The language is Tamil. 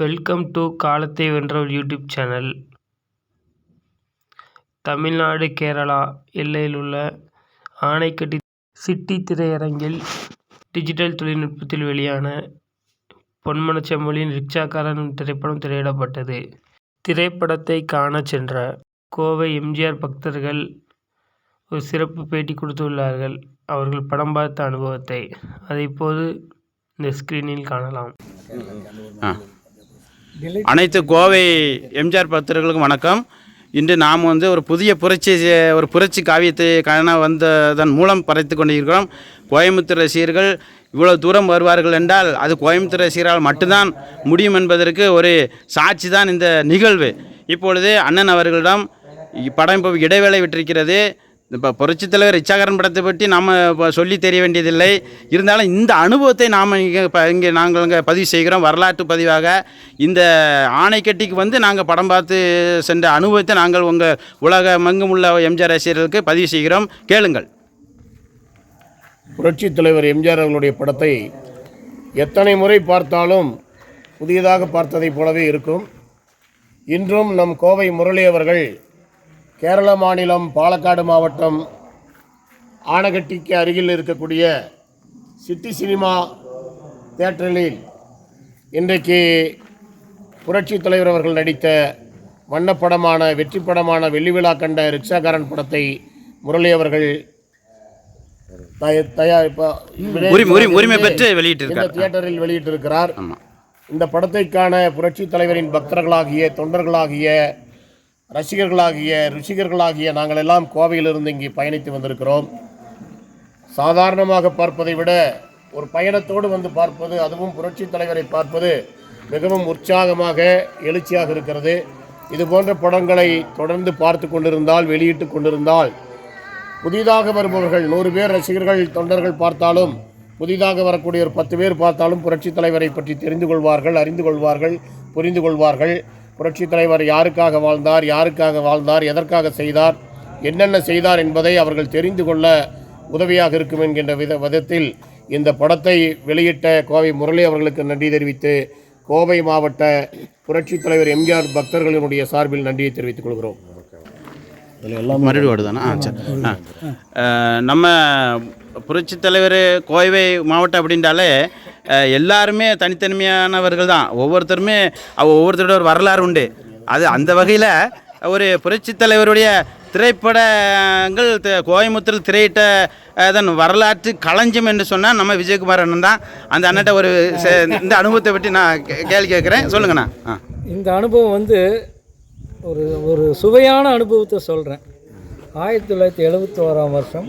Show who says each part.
Speaker 1: வெல்கம் டு காலத்தை வென்றவர் யூடியூப் சேனல். தமிழ்நாடு கேரளா எல்லையில் உள்ள ஆனைக்கட்டி சிட்டி திரையரங்கில் டிஜிட்டல் தொழில்நுட்பத்தில் வெளியான பொன்மனச்செம்மொழியின் ரிக்ஷாக்காரன் திரைப்படம் திரையிடப்பட்டது. திரைப்படத்தை காண சென்ற கோவை எம்ஜிஆர் பக்தர்கள் ஒரு சிறப்பு பேட்டி கொடுத்துள்ளார்கள். அவர்கள் படம் பார்த்த அனுபவத்தை. அதை இப்போது இந்த ஸ்க்ரீனில் காணலாம்.
Speaker 2: ஆ. அனைத்து கோவை எம்ஜிஆர் பக்தர்களுக்கும் வணக்கம். இன்று நாம் வந்து ஒரு புதிய புரட்சி ஒரு புரட்சி காவியத்தை காண வந்ததன் மூலம் பறைத்து கொண்டிருக்கிறோம். கோயம்புத்தூர் ரசிகர்கள் இவ்வளோ தூரம் வருவார்கள் என்றால் அது கோயம்புத்தூர் ரசிகரால் மட்டும்தான் முடியும் என்பதற்கு ஒரு சாட்சி தான் இந்த நிகழ்வு. இப்பொழுது அண்ணன் அவர்களிடம் படம் இப்போ இடைவேளை விட்டிருக்கிறது. இப்போ புரட்சித் தலைவர் இச்சாகரன் படத்தை பற்றி நாம் இப்போ சொல்லி தெரிய வேண்டியதில்லை. இருந்தாலும் இந்த அனுபவத்தை நாம் இங்கே இப்போ இங்கே நாங்கள் இங்கே பதிவு செய்கிறோம். வரலாற்று பதிவாக இந்த ஆணைக்கட்டிக்கு வந்து நாங்கள் படம் பார்த்து சென்ற அனுபவத்தை நாங்கள் உங்கள் உலகமெங்கும் உள்ள எம்ஜிஆர் ரசிகர்களுக்கு பதிவு செய்கிறோம். கேளுங்கள்.
Speaker 3: புரட்சித் தலைவர் எம்ஜிஆர் அவர்களுடைய படத்தை எத்தனை முறை பார்த்தாலும் புதியதாக பார்த்ததைப் போலவே இருக்கும். இன்றும் நம் கோவை முரளி அவர்கள் கேரள மாநிலம் பாலக்காடு மாவட்டம் ஆனகட்டிக்கு அருகில் இருக்கக்கூடிய சிட்டி சினிமா தியேட்டரில் இன்றைக்கு புரட்சித் தலைவர் அவர்கள் நடித்த வண்ணப்படமான வெற்றி படமான வெள்ளி விழா கண்ட ரிக்ஷாக்காரன் படத்தை முரளி அவர்கள்
Speaker 2: உரிமை பெற்று
Speaker 3: இந்த
Speaker 2: வெளியிட்டிருக்கார்
Speaker 3: தியேட்டரில் வெளியிட்டிருக்கிறார். இந்த படத்தை காண புரட்சி தலைவரின் பக்தர்களாகிய தொண்டர்களாகிய ரசிகர்களாகிய ருசிகர்களாகிய நாங்கள் எல்லாம் கோவையிலிருந்து இங்கே பயணித்து வந்திருக்கிறோம். சாதாரணமாக பார்ப்பதை விட ஒரு பயணத்தோடு வந்து பார்ப்பது அதுவும் புரட்சி தலைவரை பார்ப்பது மிகவும் உற்சாகமாக எழுச்சியாக இருக்கிறது. இது போன்ற படங்களை தொடர்ந்து பார்த்து கொண்டிருந்தால் வெளியிட்டு கொண்டிருந்தால் புதிதாக வருபவர்கள் நூறு பேர் ரசிகர்கள் தொண்டர்கள் பார்த்தாலும் புதிதாக வரக்கூடிய ஒரு பத்து பேர் பார்த்தாலும் புரட்சித் தலைவரை பற்றி தெரிந்து கொள்வார்கள் அறிந்து கொள்வார்கள் புரிந்து கொள்வார்கள். புரட்சித் தலைவர் யாருக்காக வாழ்ந்தார் யாருக்காக வாழ்ந்தார் எதற்காக செய்தார் என்னென்ன செய்தார் என்பதை அவர்கள் தெரிந்து கொள்ள உதவியாக இருக்கும் என்கின்ற வித விதத்தில் இந்த படத்தை வெளியிட்ட கோவை முரளி அவர்களுக்கு நன்றி தெரிவித்து கோவை மாவட்ட புரட்சித் தலைவர் எம்ஜிஆர் பக்தர்களினுடைய சார்பில் நன்றியை தெரிவித்துக் கொள்கிறோம்.
Speaker 2: மறுபடியும் ஓடுதானா ஆ சரி நம்ம புரட்சித் தலைவர் கோவை மாவட்டம் அப்படின்றாலே எல்லாருமே தனித்தனிமையானவர்கள் தான் ஒவ்வொருத்தருமே ஒவ்வொருத்தரோட ஒரு வரலாறு உண்டு. அது அந்த வகையில் ஒரு புரட்சி தலைவருடைய திரைப்படங்கள் கோயம்புத்தூர் திரையிட்ட அதன் வரலாற்று களஞ்சியம் என்று சொன்னால் நம்ம விஜயகுமார் அண்ணன் தான். அந்த அண்ணட்ட ஒரு இந்த அனுபவத்தை பற்றி நான் கே- கேள்வி கேட்குறேன். சொல்லுங்கண்ணா.
Speaker 4: இந்த அனுபவம் வந்து ஒரு ஒரு சுவையான அனுபவத்தை சொல்கிறேன் ஆயிரத்தி தொள்ளாயிரத்தி எழுபத்தி ஓராம் வருஷம்